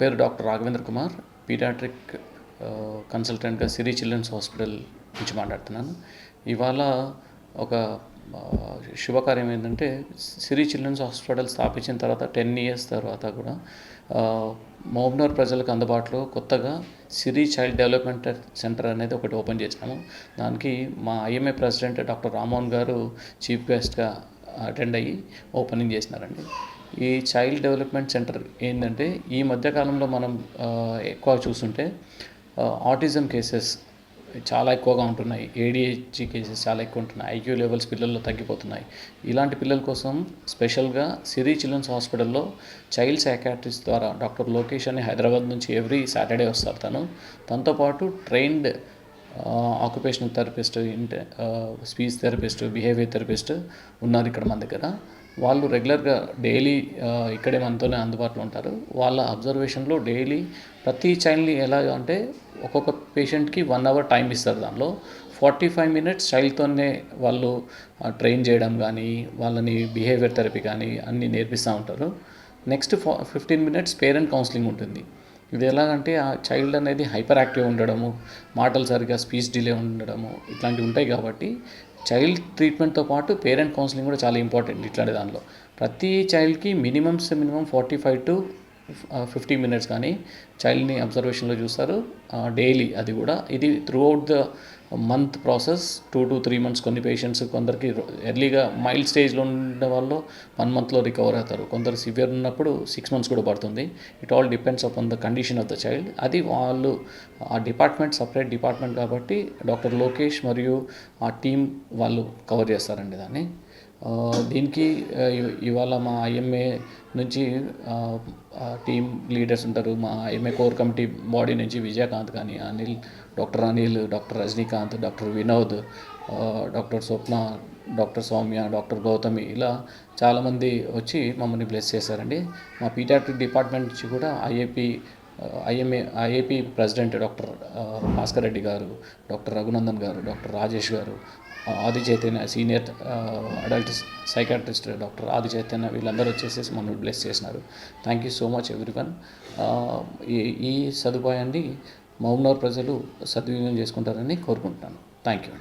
పేరు doctor Raghavendra Kumar. Paediatric కన్సల్టెంట్గా Siri children's hospital నుంచి మాట్లాడుతున్నాను. ఇవాళ ఒక శుభకార్యం ఏంటంటే సిరి చిల్డ్రన్స్ హాస్పిటల్ స్థాపించిన తర్వాత టెన్ ఇయర్స్ తర్వాత కూడా ఆ, ప్రజలకు అందుబాటులో కొత్తగా సిరి చైల్డ్ డెవలప్మెంట్ సెంటర్ అనేది ఒకటి ఓపెన్ చేసినాము. దానికి మా ఐఎంఏ ప్రెసిడెంట్ డాక్టర్ రామ్మోహన్ గారు చీఫ్ గెస్ట్గా అటెండ్ అయ్యి ఓపెనింగ్ చేసినారండి. ఈ చైల్డ్ డెవలప్మెంట్ సెంటర్ ఏంటంటే ఈ మధ్యకాలంలో మనం ఎక్కువ చూస్తుంటే ఆటిజం కేసెస్ చాలా ఎక్కువగా ఉంటున్నాయి. ఏడిహెచ్జి కేసెస్ చాలా ఎక్కువ ఉంటున్నాయి. ఐక్యూ లెవెల్స్ పిల్లల్లో తగ్గిపోతున్నాయి. ఇలాంటి పిల్లల కోసం స్పెషల్గా సిరి చిల్డ్రన్స్ హాస్పిటల్లో చైల్డ్ సైకాట్రిస్ట్ ద్వారా డాక్టర్ లోకేష్ అని హైదరాబాద్ నుంచి ఎవ్రీ సాటర్డే వస్తారు తను. తనతో ట్రైన్డ్ ఆక్యుపేషనల్ థెరపిస్ట్ ఇంట స్పీచ్ థెరపిస్ట్ బిహేవియర్ థెరపిస్ట్ ఉన్నారు ఇక్కడ మన దగ్గర. వాళ్ళు రెగ్యులర్గా డైలీ ఇక్కడే మనతోనే అందుబాటులో ఉంటారు. వాళ్ళ అబ్జర్వేషన్లో డైలీ ప్రతి చైల్డ్ని ఎలా అంటే ఒక్కొక్క పేషెంట్కి వన్ అవర్ టైం ఇస్తారు దానిలో. ఫార్టీ ఫైవ్ మినిట్స్ చైల్డ్తోనే వాళ్ళు ట్రైన్ చేయడం కానీ వాళ్ళని బిహేవియర్ థెరపీ కానీ అన్నీ నేర్పిస్తూ ఉంటారు. Next fifteen minutes parent counselling ఉంటుంది. ఇది ఎలాగంటే ఆ చైల్డ్ అనేది హైపర్ యాక్టివ్ ఉండడము మాటలు సరిగా స్పీచ్ డిలే ఉండడము ఇట్లాంటివి ఉంటాయి కాబట్టి చైల్డ్ ట్రీట్మెంట్తో పాటు పేరెంట్ కౌన్సిలింగ్ కూడా చాలా ఇంపార్టెంట్ ఇట్లాంటి దానిలో. ప్రతి చైల్డ్కి minimums minimum forty five to fifty minutes కానీ చైల్డ్ని అబ్జర్వేషన్లో చూస్తారు uh, డైలీ అది కూడా. ఇది throughout the month process two to three months కొన్ని పేషెంట్స్ కొందరికి ఎర్లీగా మైల్డ్ స్టేజ్లో ఉండే వాళ్ళు వన్ మంత్లో రికవర్ అవుతారు. కొందరు సివియర్ ఉన్నప్పుడు సిక్స్ మంత్స్ కూడా పడుతుంది. It all depends upon the condition of the child అది వాళ్ళు ఆ డిపార్ట్మెంట్ సపరేట్ డిపార్ట్మెంట్ కాబట్టి డాక్టర్ లోకేష్ మరియు ఆ టీం వాళ్ళు కవర్ చేస్తారండి దాన్ని. దీనికి ఇవాళ మా ఐఎంఏ నుంచి టీమ్ లీడర్స్ ఉంటారు. మా ఐఎంఏ కోర్ కమిటీ బాడీ నుంచి విజయకాంత్ కానీ Anil doctor Anil doctor Rajinikanth doctor Vinod doctor Swapna doctor Soumya doctor Gautami ఇలా చాలామంది వచ్చి మమ్మల్ని బ్లెస్ చేశారండి. మా పీడియాట్రిక్ డిపార్ట్మెంట్ నుంచి కూడా IAP IMA IAP president doctor Bhaskar Reddy garu doctor Raghunandan garu doctor Rajesh garu Adi Chaitanya senior adult psychiatrist doctor Adi Chaitanya వీళ్ళందరూ వచ్చేసేసి మమ్మల్ని బ్లెస్ చేసినారు. Thank you so much everyone ఈ ఈ సదుపాయాన్ని మహబూబ్నగర్ ప్రజలు సద్వినియోగం చేసుకుంటారని కోరుకుంటున్నాను థ్యాంక్ యూ